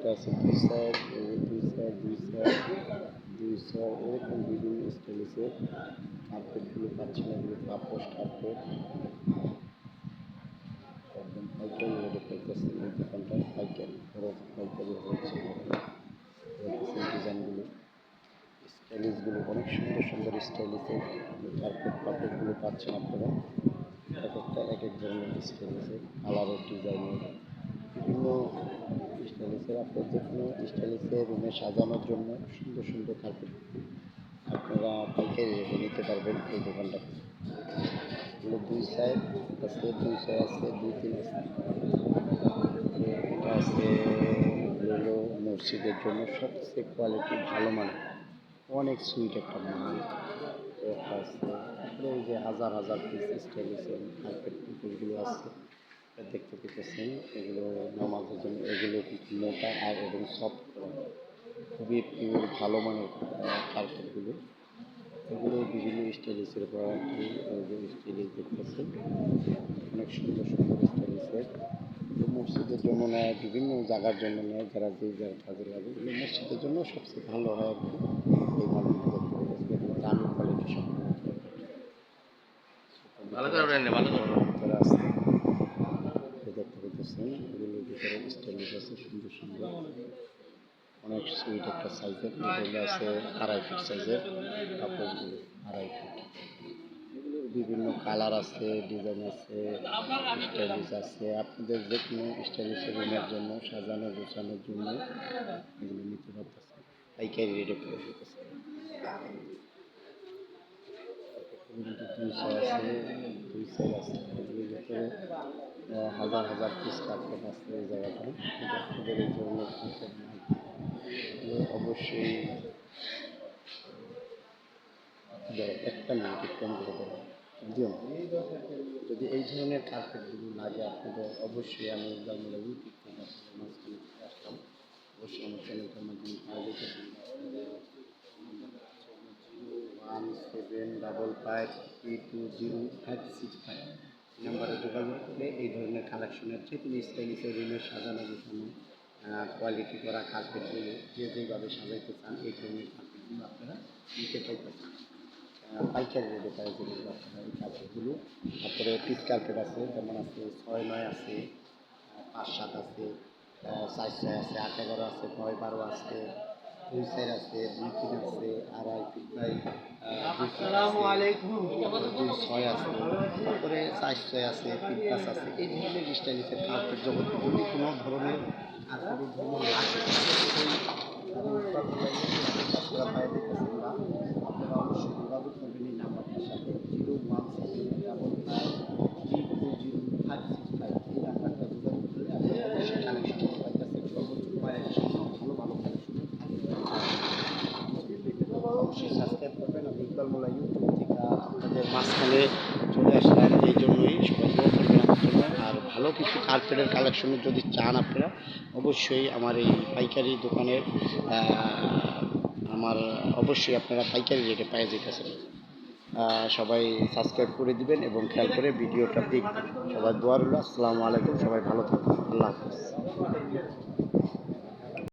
এটা দুই সাইড দুই সাইড দুই সাইড দুই সাইড এরকম বিভিন্ন স্টাইলিসের কার্পেটগুলো পাচ্ছেন এগুলো পাপোশ কার্পেট একদম পাইকারি রেটে পাইতেছেন এই দোকানটা পাইকারি খরচ পাইকারি হচ্ছে ডিজাইনগুলো স্টাইলিশগুলো অনেক সুন্দর সুন্দর স্টাইলিসের কার্পেট কাপড়গুলো পাচ্ছেন আপনারা এক একটা এক এক ধরনের স্টাইলিসের কালারের ডিজাইনের বিভিন্ন স্টাইলিসের আপনার যে কোনো স্টাইলিসের রুমে সাজানোর জন্য সুন্দর সুন্দর কার্পেট আপনারা পাইকারি রেটে নিতে পারবেন এই দোকানটা। এগুলো দুই সাইড আছে, দুই সাইড আছে, দুই তিন আছে। এটা আছে হলো মসজিদের জন্য সবচেয়ে কোয়ালিটি ভালো মানের। অনেক সুইট একটা মাল আছে তারপরে এই যে হাজার হাজার পিস স্টাইলিশের কার্পেট পিসগুলো আছে। দেখতে পেতেছেন এগুলো নামাজের জন্য এগুলো মোটা আর এবং সফট খুবই পিওর ভালো মানের কার্পেটগুলো। এগুলো বিভিন্ন স্টাইলিশের প্রোডাক্ট স্টাইলিশ দেখতেছেন অনেক সুন্দর সুন্দর স্টাইলিশের তো মসজিদের জন্য নেয় বিভিন্ন জায়গার জন্য নেয় যারা যে যার কাজে লাগে। এগুলো মসজিদের জন্য সবচেয়ে ভালো হয় আর কি এই মালগুলো দেখতে দামি কোয়ালিটি সব ভালো করে ভালো করে স্টাইলিশ আছে সুন্দর সুন্দর অনেক সুইট একটা সাইজের এগুলো আছে, আড়াই ফিট সাইজের কাপড়গুলো আড়াই ফিট। বিভিন্ন কালার আছে, ডিজাইন আছে, স্টাইলিশ আছে। আপনাদের যে কোনো স্টাইলিশের রুমের জন্য, সাজানো গোছানোর জন্য এগুলো নিতে পারতেছে। পাইকারি রেটে যেতেছে আছে দুই আছে এগুলোর ভিতরে হাজার হাজার পিস আছে এই জায়গাটা ধরনের অবশ্যই একটা মিনিট কম করে যদি এই ধরনের কার্পেটগুলো লাগে, আপনাদের অবশ্যই আমি জানলে ইউটিউব থেকে আপনাদের মাঝখানে চলে আসলাম অবশ্যই আমার চ্যানেলটার মাধ্যমে পাওয়া যেতে one seven double five three two zero five six five নাম্বারে যোগাযোগ করে এই ধরনের কালেকশনের যে কোনো স্টাইলিশের রুমের সাজানো গোছানো কোয়ালিটি করা কার্পেটগুলো যে যেভাবে সাজাইতে চান, এই ধরনের কার্পেটগুলো আপনারা নিতে পাইতেছেন পাইকারি রেটে পাই যেগুলো আপনারা এই কার্পেটগুলো তারপরে পিস কার্পেট আছে, যেমন আছে ছয় নয় আছে পাঁচ সাত আছে চার ছয় আছে আট এগারো আছে, নয় বারো আছে দুই চার আছে দুই আছে আড়াই তিন বাই ছয় আছে তারপরে চার ছয় আছে তিন পাঁচ আছে। এই ধরনের জগতে যদি কোনো ধরনের কার্পেটের জন্য লাগে আপনারা পাই দিতেছেন না আপনারা অবশ্যই যোগাযোগ করবেন এই নাম্বারটার সাথে zero one seven double five three two zero five six five এই নাম্বারটা যোগাযোগ করলে আপনারা অবশ্যই কালেকশন পাইতেছেন সর্বোচ্চ কোয়ালিটি ভালো ভালো কালেকশন অবশ্যই সাবস্ক্রাইব মোল্লা ইউটিউব থেকে আপনাদের মাঝখানে চলে আসলাম, এই জন্যই আর ভালো কিছু কার্পেটের কালেকশনের যদি চান আপনারা, অবশ্যই আমার এই পাইকারি দোকানের আমার, অবশ্যই আপনারা পাইকারি রেটে পেয়ে যেতেছেন। সবাই সাবস্ক্রাইব করে দিবেন এবং খেয়াল করে ভিডিওটা দেখবেন। সবাই দোয়া রইল, আসসালামু আলাইকুম, সবাই ভালো থাকুন আল্লাহ হাফিজ।